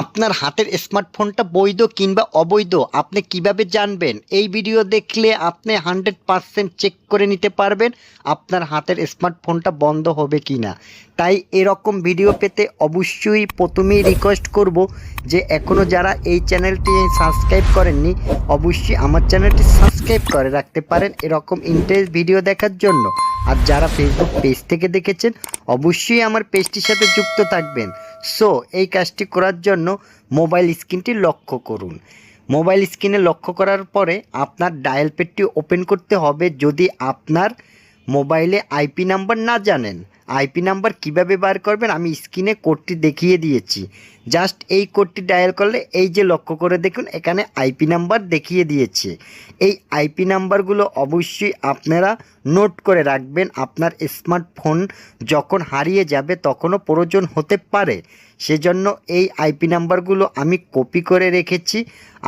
আপনার হাতের স্মার্টফোনটা বৈধ কিংবা অবৈধ, আপনি কীভাবে জানবেন? এই ভিডিও দেখলে আপনি হান্ড্রেড পারসেন্ট চেক করে নিতে পারবেন আপনার হাতের স্মার্টফোনটা বন্ধ হবে কি না তাই এরকম ভিডিও পেতে অবশ্যই প্রথমেই রিকোয়েস্ট করব যে এখনও যারা এই চ্যানেলটি সাবস্ক্রাইব করেননি, অবশ্যই আমার চ্যানেলটি সাবস্ক্রাইব করে রাখতে পারেন এরকম ইন্টারেস্ট ভিডিও দেখার জন্য। আর যারা ফেসবুক পেজ থেকে দেখেছেন, অবশ্যই আমার পেজটির সাথে যুক্ত থাকবেন। সো, এই কাজটি করার জন্য মোবাইল স্ক্রিনটি লক্ষ্য করুন। মোবাইল স্ক্রিনে লক্ষ্য করার পরে আপনার ডায়াল পেডটি ওপেন করতে হবে যদি আপনার মোবাইলে আইপি নাম্বার না জানেন। আইপি নাম্বার কীভাবে বার করবেন আমি স্ক্রিনে কোডটি দেখিয়ে দিয়েছি। জাস্ট এই কোডটি ডায়াল করলে এই যে লক্ষ্য করে দেখুন, এখানে আইপি নাম্বার দেখিয়ে দিয়েছে। এই আইপি নাম্বারগুলো অবশ্যই আপনারা নোট করে রাখবেন, আপনার স্মার্টফোন যখন হারিয়ে যাবে তখনও প্রয়োজন হতে পারে। সেজন্য এই আইপি নাম্বারগুলো আমি কপি করে রেখেছি।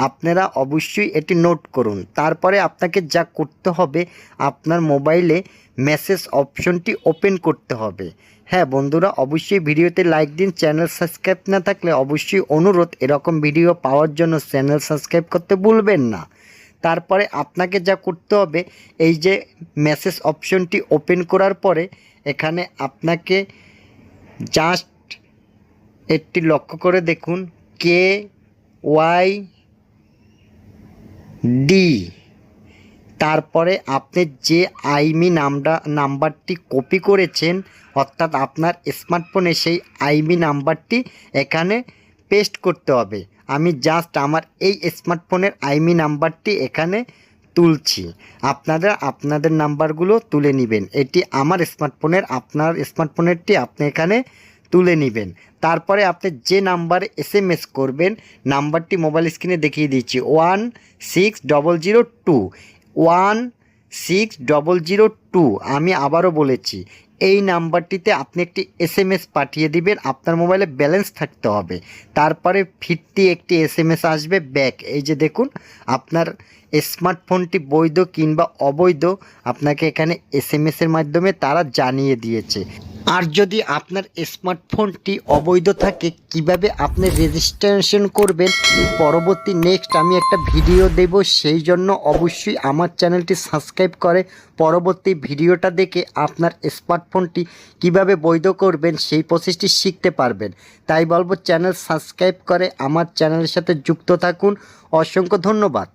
আপনারা অবশ্যই এটি নোট করুন। তারপরে আপনাকে যা করতে হবে, আপনার মোবাইলে মেসেজ অপশনটি ওপেন করতে হবে। হ্যাঁ বন্ধুরা, অবশ্যই ভিডিওতে লাইক দিন চ্যানেল সাবস্ক্রাইব না থাকলে অবশ্যই অনুরোধ, এরকম ভিডিও পাওয়ার জন্য চ্যানেল সাবস্ক্রাইব করতে ভুলবেন না। তারপরে আপনাকে যা করতে হবে, এই যে মেসেজ অপশনটি ওপেন করার পরে এখানে আপনাকে জাস্ট একটি লক্ষ্য করে দেখুন, কে, ওয়াই ডি তারপরে আপনি যে আইমি নামটা নাম্বারটি কপি করেছেন, অর্থাৎ আপনার স্মার্টফোনে সেই আইমি নাম্বারটি এখানে পেস্ট করতে হবে। আমি জাস্ট আমার এই স্মার্টফোনের আইমি নাম্বারটি এখানে তুলছি। আপনারা আপনাদের নাম্বারগুলো তুলে নেবেন। এটি আমার স্মার্টফোনের, আপনার স্মার্টফোনেরটি আপনি এখানে তুলে নেবেন। তারপরে আপনি যে নাম্বারে এস এম এস করবেন, নাম্বারটি মোবাইল স্ক্রিনে দেখিয়ে দিচ্ছি, one six double zero two, one six double zero two, আমি আবারও বলেছি, এই নাম্বারটিতে আপনি একটি এস এম এস পাঠিয়ে দিবেন, আপনার মোবাইলে ব্যালেন্স থাকতে হবে। তারপরে ফিরতি একটি এস এম এস আসবে ব্যাক, এই যে দেখুন, আপনার স্মার্টফোনটি বৈধ কিংবা অবৈধ, আপনাকে এখানে এস এম এসের মাধ্যমে তারা জানিয়ে দিয়েছে। আর যদি আপনার স্মার্টফোনটি অবৈধ থাকে, কীভাবে আপনি রেজিস্ট্রেশন করবেন? পরবর্তী নেক্সট আমি একটা ভিডিও দেব, সেই জন্য অবশ্যই আমার চ্যানেলটি সাবস্ক্রাইব করে। পরবর্তী ভিডিওটা দেখে আপনার স্মার্টফোনটি কীভাবে বৈধ করবেন, সেই প্রসেসটি শিখতে পারবেন। তাই বলব চ্যানেল সাবস্ক্রাইব করে আমার চ্যানেলের সাথে যুক্ত থাকুন। অসংখ্য ধন্যবাদ।